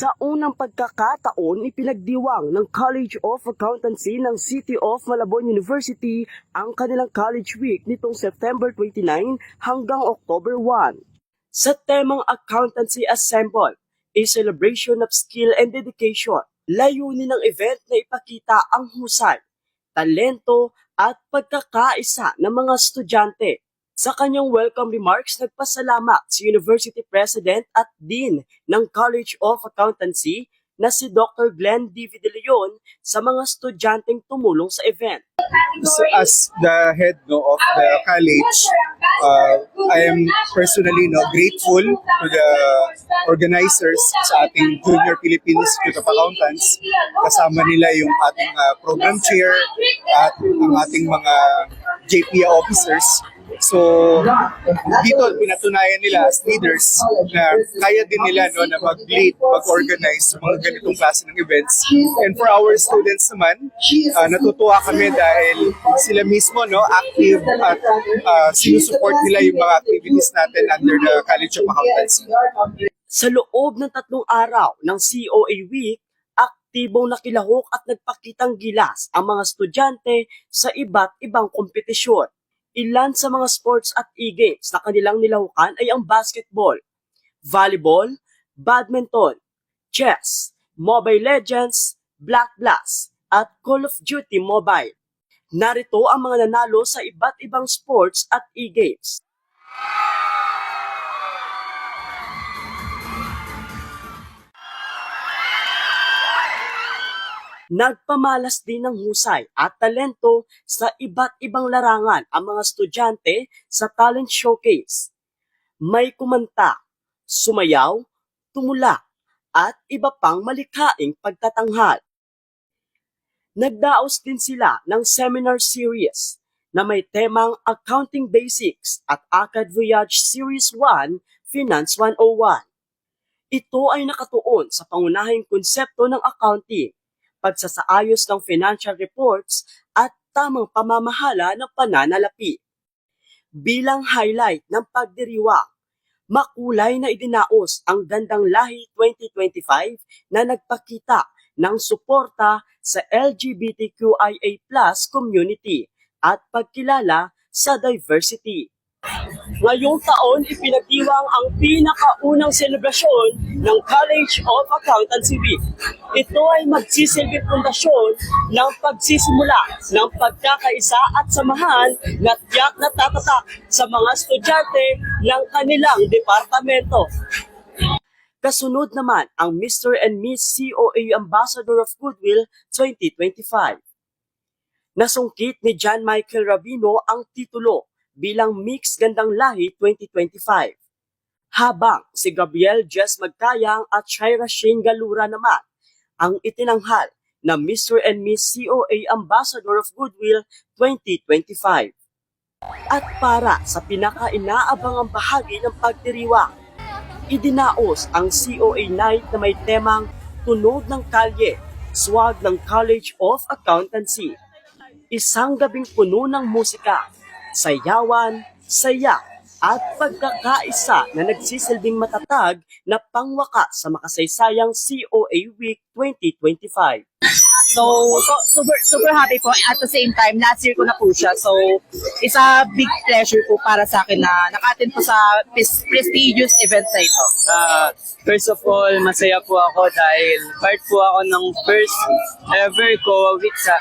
Sa unang pagkakataon, ipinagdiwang ng College of Accountancy ng City of Malabon University ang kanilang College Week nitong September 29 hanggang October 1. Sa temang Accountancy Assemble, a celebration of skill and dedication, layunin ng event na ipakita ang husay, talento at pagkakaisa ng mga estudyante sa kanyang welcome remarks, nagpasalamat si University President at Dean ng College of Accountancy na si Dr. Glenn D. De Leon sa mga estudyanteng tumulong sa event. So, as the head no, of the college, uh, I am personally no, grateful to the organizers sa ating Junior Philippine Institute of Accountants. Kasama nila yung ating uh, program chair at ang ating mga JPA officers. So, dito pinatunayan nila as leaders na kaya din nila no, na mag-lead, mag-organize sa mga ganitong klase ng events. And for our students naman, uh, natutuwa kami dahil sila mismo no, active at uh, sinusuport nila yung mga activities natin under the College of Accountancy. Sa loob ng tatlong araw ng COA Week, aktibong nakilahok at nagpakitang gilas ang mga estudyante sa iba't ibang kompetisyon. Ilan sa mga sports at e-games na kanilang nilahukan ay ang basketball, volleyball, badminton, chess, Mobile Legends, Black Blast, at Call of Duty Mobile. Narito ang mga nanalo sa iba't ibang sports at e-games. Nagpamalas din ng husay at talento sa iba't ibang larangan ang mga estudyante sa talent showcase. May kumanta, sumayaw, tumula, at iba pang malikhaing pagtatanghal. Nagdaos din sila ng seminar series na may temang Accounting Basics at ACAD Voyage Series 1 Finance 101. Ito ay nakatuon sa pangunahing konsepto ng accounting, pagsasaayos ng financial reports at tamang pamamahala ng pananalapi. Bilang highlight ng pagdiriwang, makulay na idinaos ang Gandang Lahi 2025 na nagpakita ng suporta sa LGBTQIA+ community at pagkilala sa diversity. Ngayong taon, ipinagdiwang ang pinakaunang selebrasyon ng College of Accountancy Week. Ito ay magsisilbing pundasyon ng pagsisimula ng pagkakaisa at samahan na tiyak na tatatak sa mga estudyante ng kanilang departamento. Kasunod naman ang Mr. and Miss COA Ambassador of Goodwill 2025. Nasungkit ni John Michael Rabino ang titulo bilang Mix Gandang Lahi 2025. Habang si Gabriel Jess Magkayang at Shaira Shane Galura naman ang itinanghal na Mr. and Miss COA Ambassador of Goodwill 2025. At para sa pinaka-inaabangang bahagi ng pagdiriwang, idinaos ang COA Night na may temang Tunog ng Kalye, Swag ng College of Accountancy. Isang gabing puno ng musika, sayawan, saya, at pagkakaisa na nagsisilbing matatag na pangwaka sa makasaysayang COA Week 2025. So, so super super happy po at the same time last year ko na po siya. So, it's a big pleasure po para sa akin na naka-attend po sa pres- prestigious event na ito. Ah, first of all, masaya po ako dahil part po ako ng first ever COA week sa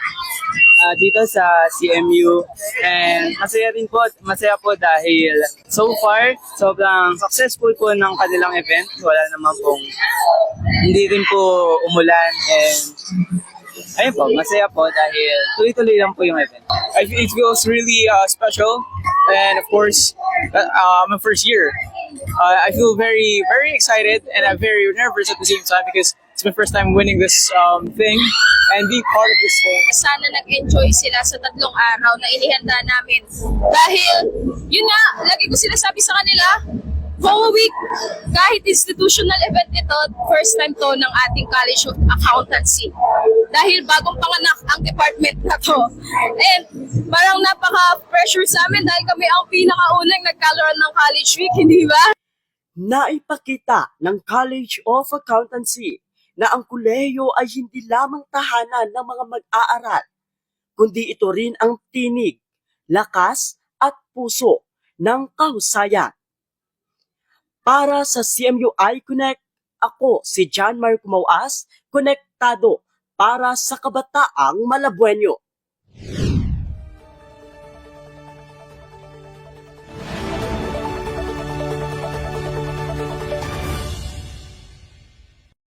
ah, dito sa CMU and masaya rin po masaya po dahil so far sobrang successful po ng kanilang event. Wala naman pong hindi rin po umulan. And ayun po masaya po dahil tuloy-tuloy lang po yung event. I, it feels really uh, special, and of course, uh, I'm a first year. Uh, I feel very, very excited, and I'm very nervous at the same time because it's my first time winning this um, thing and being part of this thing. sana nag-enjoy sila sa tatlong araw na inihanda namin. Dahil, yun nga, lagi ko sinasabi sa kanila, Voa Week, kahit institutional event ito, first time to ng ating College of Accountancy. Dahil bagong panganak ang department na to. And parang napaka-pressure sa amin dahil kami ang pinakaunang nagkalaroon ng College Week, hindi ba? Naipakita ng College of Accountancy na ang kolehiyo ay hindi lamang tahanan ng mga mag-aaral, kundi ito rin ang tinig, lakas at puso ng kahusayan. Para sa CMU iConnect, ako si John Mark Mauas, konektado para sa kabataang Malabuenyo.